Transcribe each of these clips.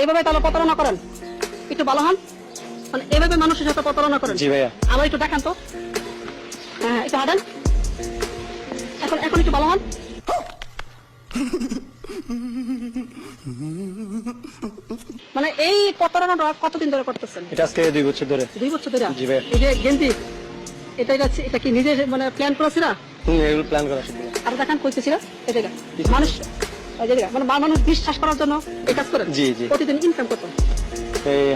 এইভাবে তাহলে প্রতারণা করেন। একটু ভালো হন। মানে এইভাবে মানুষের সাথে প্রতারণা করেন। জি ভাইয়া। আবার একটু দেখান তো। হ্যাঁ একটু হাঁটান। এখন এখন একটু ভালো হন। মানে এই প্রতারণাটা কতদিন ধরে করতেছেন? এটা আজকে দুই বছর ধরে। দুই বছর ধরে? জি ভাই। এই যে গেঞ্জি এটা এটা এটা কি নিজে মানে প্ল্যান করেছিল? হুম, এগুলো প্ল্যান করা। আর দেখান কইতেছিল। মানুষ এই যে এটা, মানে মানুষ বিশ্বাস করার জন্য এই কাজ করেন জি, জি। প্রতিদিন ইনকাম কত এই,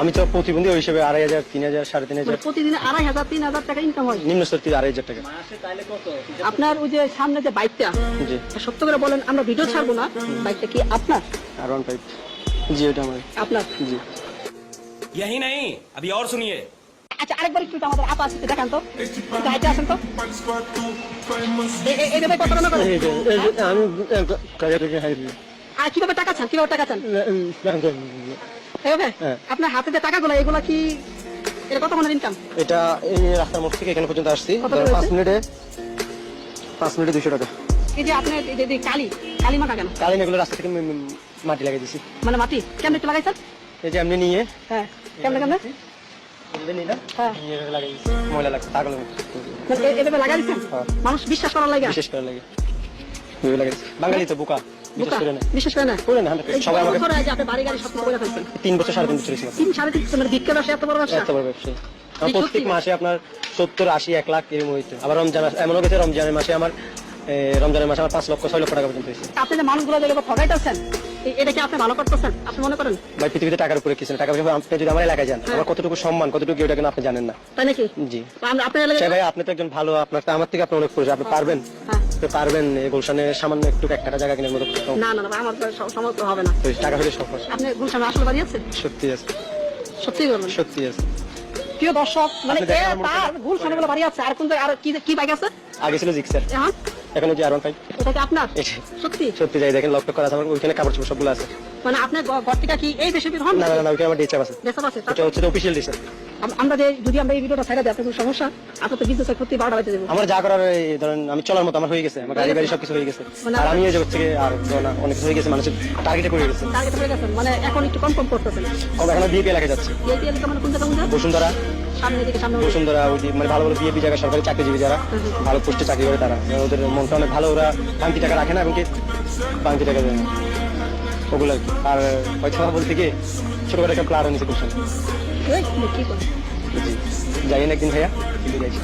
আমি তো প্রতিবন্ধী ওই হিসেবে আড়াই হাজার তিন হাজার সাড়ে তিন হাজার মানে প্রতিদিন আড়াই হাজার তিন হাজার টাকা ইনকাম হয় নিম্ন স্তর থেকে আড়াই হাজার টাকা আপনার ওই যে সামনে যে বাইকটা জি সত্য করে বলেন আমরা ভিডিও ছাড়বো না বাইকটা কি আপনার আর ওয়ান ফাইভ জি ওটা আমার আপনার জি यही नहीं अभी और सुनिए আচ্ছা আরেকবার একটু আমাদের আপা দেখান তো। আসেন তো। করেন যে আমি কাজে থেকে হাই আর কীভাবে টাকা চান? কীভাবে টাকা চান? এইভাবে হ্যাঁ। আপনার হাতে যে টাকাগুলো এগুলো কি এটা কত মানের ইনকাম এটা এই রাস্তার মোড় থেকে এখানে পর্যন্ত আসছি। কত পাঁচ? মিনিটে পাঁচ মিনিটে দুশো টাকা। এই যে আপনার এই যে- কালি কালি মাখা কেন? কালীন এগুলো রাস্তা থেকে ম- ম- মাটি লাগিয়ে দিছি। মানে মাটি? কেমন একটু লাগাইছেন? এই যে এমনি নিয়ে। হ্যাঁ কেমন কেমন? হ্যাঁ। ময়লা লাগছে এভাবে লাগাই দিচ্ছেন হ্যাঁ। মানুষ বিশ্বাস করার লাগে? বিশেষ করে লাগে। এভাবে লাগিয়ে দিছি। বাঙালি তো বোকা বিশেষ করে না। বিশ্বাস করে না? করে না সবাই আমাকে বছর আগে আপনি বাড়ি গাড়ি সব করে ফেলছেন। তিন বছর সাড়ে তিন বছর ছিল তিন সাড়ে তিন মানে ভিক্ষা ব্যবসা এত বড় ব্যবসা? এত বড় ব্যবসায়ী প্রত্যেক মাসে আপনার সত্তর আশি এক লাখ এরকম হইতো। আবার রমজান এমনও গেছে রমজানের মাসে আমার রমজানের মাসে আমার পাঁচ লক্ষ ছয় লক্ষ টাকা পর্যন্ত হয়েছে। আপনি যে মানুষগুলো যেগুলো ঠগাইতেছেন এ- এটা কি আপনি ভালো করতেছেন? আপনি মনে করেন? ভাই পৃথিবীতে টাকার উপরে কিছু না টাকা পয়সা আপনি যদি আমার এলাকায় যান হ্যাঁ। আমার কতটুকু সম্মান কতটুকু ওটা কেন আপনি জানেন না। তাই নাকি? জি। আপনার ভাই আপনি তো একজন ভালো আপনার আমার থেকে আপনি অনেক পরিচয় আপনি পারবেন? হ্যাঁ। পারবেন গুলশানে সামান্য একটু এক টাকা জায়গা কেনার মতো না না না আমার সমর্থ হবে না। টাকা হলে আপনি গুলশানে আসলে বাড়ি আছেন সত্যি আছে। সত্যি বলবেন? সত্যি আছে। প্রিয় দর্শক মানে তার গুলশানে বলে বাড়ি আছে আর কোন আর কি কি বাইক আছে? আগে ছিল জিক্সার এখন? এখন ওই যে আর ওয়ান ফাইভ এটা কি আপনার? সত্যি? সত্যি যাই দেখেন লক্ষ্য করা আছে আমার ওইখানে কাপড় চোপড় সবগুলো আছে। মানে আপনার ঘর থেকে কি এই বেশি হন না না না ওইখানে আমার আছে। আছে এটা হচ্ছে অফিসিয়াল আমরা যে যদি আমরা এই ভিডিওটা ছাড়া দিই আপনার কোনো সমস্যা? আপনার তো বিদ্যুৎ ক্ষতি বারোটা বাজে দেবো। আমার যা করার এই ধরেন আমি চলার মতো আমার হয়ে গেছে আমার গাড়ি বাড়ি সবকিছু হয়ে গেছে। মানে আর আমি এই জগৎ থেকে আর না অনেক হয়ে গেছে মানুষের টার্গেটে করে গেছে। টার্গেট গেছেন মানে এখন একটু কম কম করতেছেন এখন বিএপি এলাকায় যাচ্ছে। এই এলাকা মানে কোন জায়গা জায়গা বসুন্ধরা। সামনে দিকে সামনে বসুন্ধরা ওই মানে ভালো ভালো বিএপি জায়গায় সরকারি চাকরিজীবী যারা ভালো পোস্টে চাকরি করে তারা। ওদের মনটা অনেক ভালো ওরা বাংকি টাকা রাখে না এবং কি বাংকি টাকা দেয় না। ওগুলো আর হয়তো বলতে কি ছোটবেলা একটা প্লার নিচে খুব এই, কি করে? জি। না একদিন ভাইয়া কিন্তু যাইছি